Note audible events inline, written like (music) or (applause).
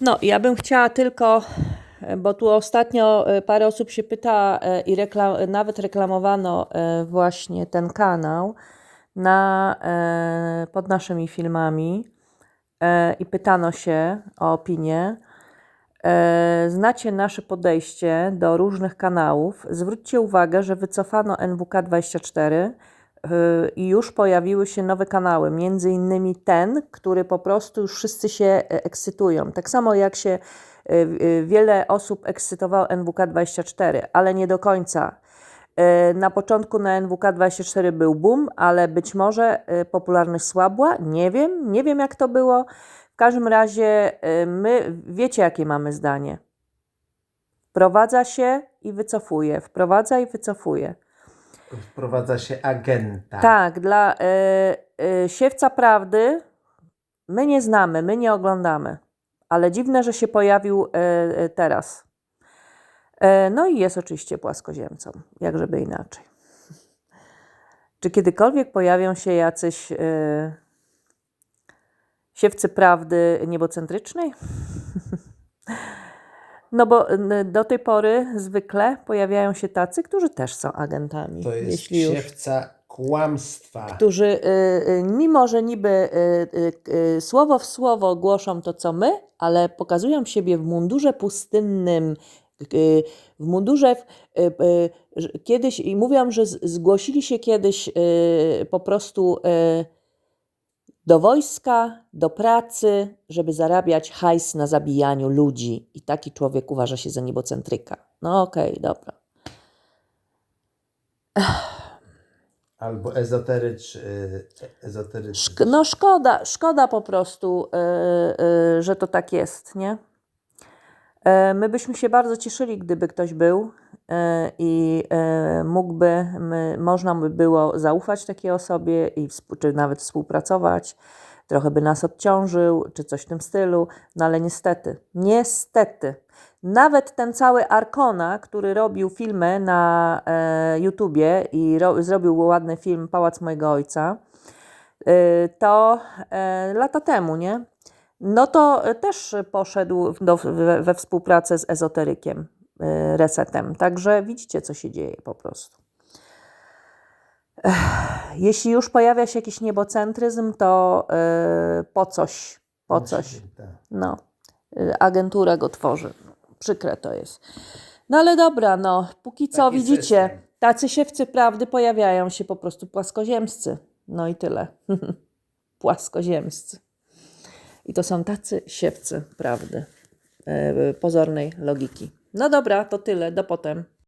No, ja bym chciała tylko, e, bo tu ostatnio e, parę osób się pyta e, i rekla- nawet reklamowano właśnie ten kanał na, pod naszymi filmami i pytano się o opinię. Znacie nasze podejście do różnych kanałów. Zwróćcie uwagę, że wycofano NWK24 y, i już pojawiły się nowe kanały, między innymi ten, który po prostu już wszyscy się e, ekscytują. Tak samo jak się y, y, wiele osób ekscytowało NWK24, ale nie do końca. Na początku na NWK24 był boom, ale być może popularność słabła. Nie wiem, nie wiem jak to było. W każdym razie my wiecie jakie mamy zdanie. Wprowadza się i wycofuje, wprowadza i wycofuje. Wprowadza się agenta. Tak, dla e, e, siewca prawdy my nie znamy, my nie oglądamy, ale dziwne, że się pojawił e, e, teraz. E, no i jest oczywiście płaskoziemcą, jak żeby inaczej. Czy kiedykolwiek pojawią się jacyś e, siewcy prawdy niebocentrycznej? (laughs) No bo do tej pory zwykle pojawiają się tacy, którzy też są agentami. To jest jeśli już siewca kłamstwa. którzy, y, y, mimo że niby y, słowo w słowo głoszą to, co my, ale pokazują siebie w mundurze pustynnym, w mundurze kiedyś i mówią, że zgłosili się kiedyś po prostu do wojska, do pracy, żeby zarabiać hajs na zabijaniu ludzi. I taki człowiek uważa się za niebocentryka. No okej, dobra. Albo ezoterycz, y, ezoteryczny. Szk- no szkoda, szkoda po prostu, y, y, że to tak jest, nie? E, My byśmy się bardzo cieszyli, gdyby ktoś był e, i e, mógłby, można by było zaufać takiej osobie, i, czy nawet współpracować, trochę by nas odciążył, czy coś w tym stylu, no ale niestety, niestety, nawet ten cały Arkona, który robił filmy na YouTubie i ro, zrobił ładny film Pałac mojego ojca, to lata temu, nie? No to e, też poszedł do, we, we współpracę z ezoterykiem, y, resetem. Także widzicie, co się dzieje po prostu. Jeśli już pojawia się jakiś niebocentryzm, to y, po coś, po coś. Tak. No, agentura go tworzy. Przykre to jest. No ale dobra, no, póki co Taki widzicie, system. tacy siewcy prawdy pojawiają się po prostu płaskoziemscy. No i tyle. (laughs) płaskoziemscy. I to są tacy siewcy prawdy, y, pozornej logiki. No dobra, to tyle, do potem.